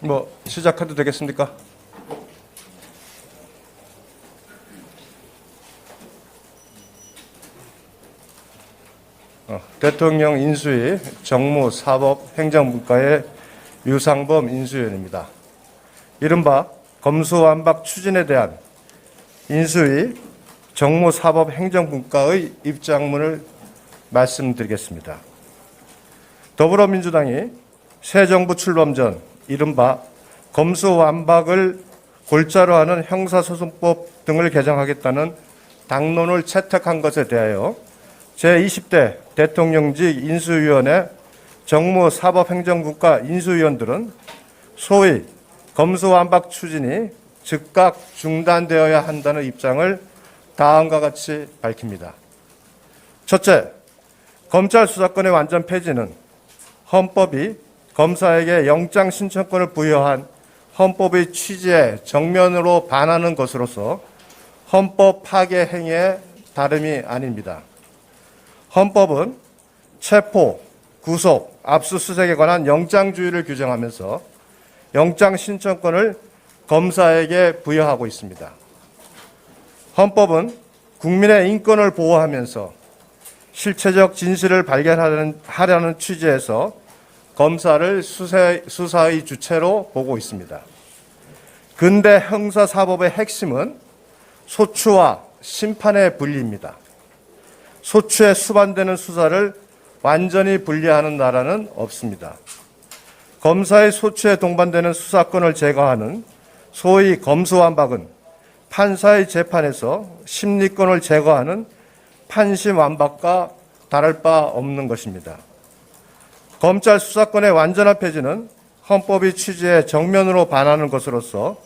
뭐 시작해도 되겠습니까? 어, 대통령 인수위 정무 사법 행정분과의 유상범 인수위원입니다. 이른바 검수완박 추진에 대한 인수위 정무 사법 행정분과의 입장문을 말씀드리겠습니다. 더불어민주당이 새 정부 출범 전 이른바 검수완박을 골자로 하는 형사소송법 등을 개정하겠다는 당론을 채택한 것에 대하여 제20대 대통령직 인수위원회 정무사법행정국가 인수위원들은 소위 검수완박 추진이 즉각 중단되어야 한다는 입장을 다음과 같이 밝힙니다. 첫째, 검찰 수사권의 완전 폐지는 헌법이 검사에게 영장 신청권을 부여한 헌법의 취지에 정면으로 반하는 것으로서 헌법 파괴 행위의 다름이 아닙니다. 헌법은 체포, 구속, 압수수색에 관한 영장주의를 규정하면서 영장 신청권을 검사에게 부여하고 있습니다. 헌법은 국민의 인권을 보호하면서 실체적 진실을 발견하려는 하려는 취지에서 검사를 수세, 수사의 주체로 보고 있습니다. 근대 형사사법의 핵심은 소추와 심판의 분리입니다. 소추에 수반되는 수사를 완전히 분리하는 나라는 없습니다. 검사의 소추에 동반되는 수사권을 제거하는 소위 검수완박은 판사의 재판에서 심리권을 제거하는 판심완박과 다를 바 없는 것입니다. 검찰 수사권의 완전한 폐지는 헌법이 취지에 정면으로 반하는 것으로서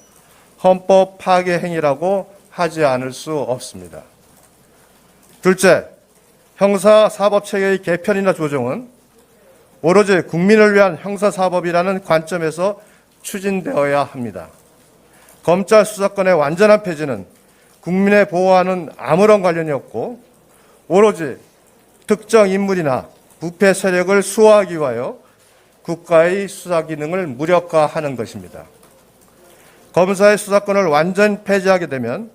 헌법 파괴 행위라고 하지 않을 수 없습니다. 둘째, 형사 사법 체계의 개편이나 조정은 오로지 국민을 위한 형사 사법이라는 관점에서 추진되어야 합니다. 검찰 수사권의 완전한 폐지는 국민의 보호와는 아무런 관련이 없고 오로지 특정 인물이나 부패 세력을 수호하기 위하여 국가의 수사 기능을 무력화하는 것입니다. 검사의 수사권을 완전 폐지하게 되면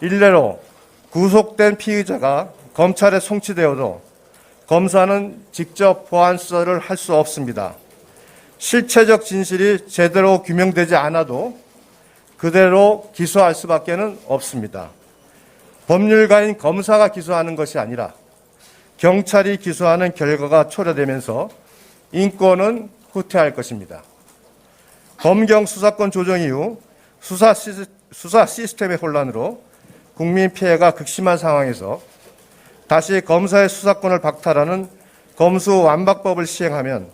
일례로 구속된 피의자가 검찰에 송치되어도 검사는 직접 보안 수사를 할 수 없습니다. 실체적 진실이 제대로 규명되지 않아도 그대로 기소할 수밖에는 없습니다. 법률가인 검사가 기소하는 것이 아니라 경찰이 기소하는 결과가 초래되면서 인권은 후퇴할 것입니다. 검경 수사권 조정 이후 수사, 시스, 수사 시스템 의 혼란으로 국민 피해가 극심한 상황에서 다시 검사의 수사권을 박탈하는 검수 완박법을 시행하면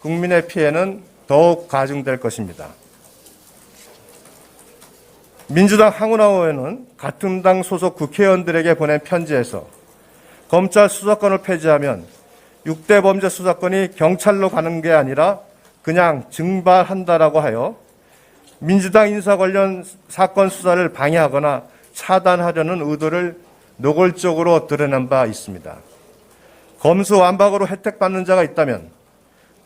국민의 피해는 더욱 가중될 것입니다. 민주당 의원은 같은 당 소속 국회의원들에게 보낸 편지에서 검찰 수사권을 폐지하면 6대 범죄 수사권이 경찰로 가는 게 아니라 그냥 증발한다라고 하여 민주당 인사 관련 사건 수사를 방해하거나 차단하려는 의도를 노골적으로 드러낸 바 있습니다. 검수 완박으로 혜택받는 자가 있다면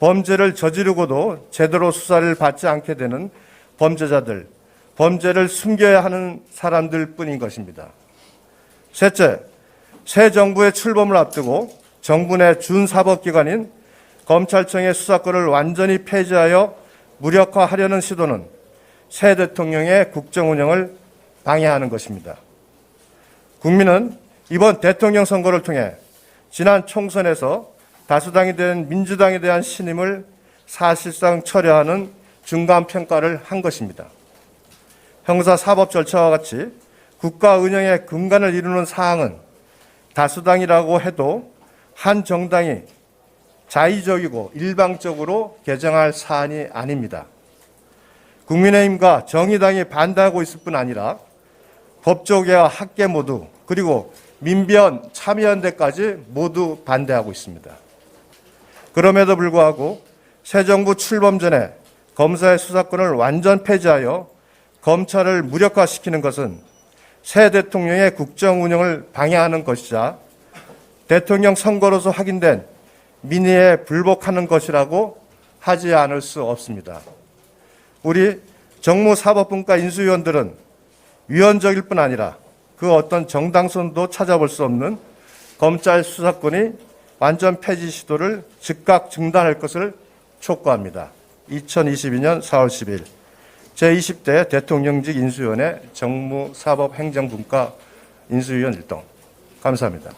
범죄를 저지르고도 제대로 수사를 받지 않게 되는 범죄자들, 범죄를 숨겨야 하는 사람들 뿐인 것입니다. 셋째, 새 정부의 출범을 앞두고 정부 내 준사법기관인 검찰청의 수사권을 완전히 폐지하여 무력화하려는 시도는 새 대통령의 국정 운영을 방해하는 것입니다. 국민은 이번 대통령 선거를 통해 지난 총선에서 다수당이 된 민주당에 대한 신임을 사실상 철회하는 중간 평가를 한 것입니다. 형사 사법 절차와 같이 국가 운영의 근간을 이루는 사항은 다수당이라고 해도 한 정당이 자의적이고 일방적으로 개정할 사안이 아닙니다. 국민의힘과 정의당이 반대하고 있을 뿐 아니라 법조계와 학계 모두 그리고 민변 참여연대까지 모두 반대하고 있습니다. 그럼에도 불구하고 새 정부 출범 전에 검사의 수사권을 완전 폐지하여 검찰을 무력화시키는 것은 새 대통령의 국정 운영을 방해하는 것이자 대통령 선거로서 확인된 민의에 불복하는 것이라고 하지 않을 수 없습니다. 우리 정무사법분과 인수위원들은 위헌적일 뿐 아니라 그 어떤 정당성도 찾아볼 수 없는 검찰 수사권이 완전 폐지 시도를 즉각 중단할 것을 촉구합니다. 2022년 4월 10일 제20대 대통령직 인수위원회 정무사법행정분과 인수위원 일동 감사합니다.